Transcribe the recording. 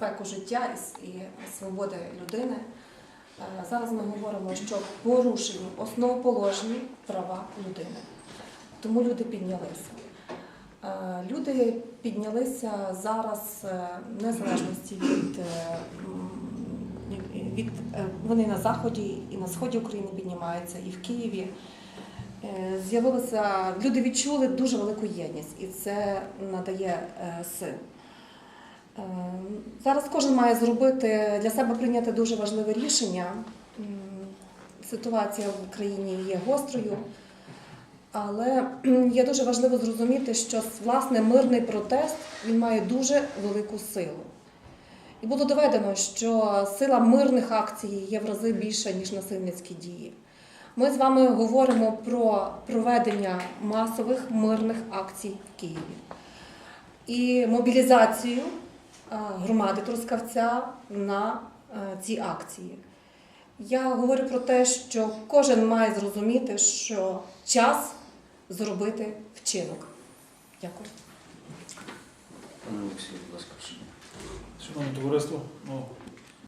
безпеку життя і, свободи людини. Е, Зараз ми говоримо, що порушені основоположні права людини. Тому люди піднялися. Е, Люди піднялися зараз е, в незалежності від, від вони на заході і на сході України піднімаються, і в Києві. З'явилося люди відчули дуже велику єдність, і це надає сил. Е, Зараз кожен має зробити для себе прийняти дуже важливе рішення. Ситуація в країні є гострою, але є дуже важливо зрозуміти, що власне мирний протест він має дуже велику силу. І було доведено, що сила мирних акцій є в рази більша, ніж насильницькі дії. Ми з вами говоримо про проведення масових мирних акцій в Києві і мобілізацію громади Трускавця на е, ці акції. Я говорю про те, що кожен має зрозуміти, що час зробити вчинок. Дякую. Пане Олексію, будь ласка. Шановне товариство, ну,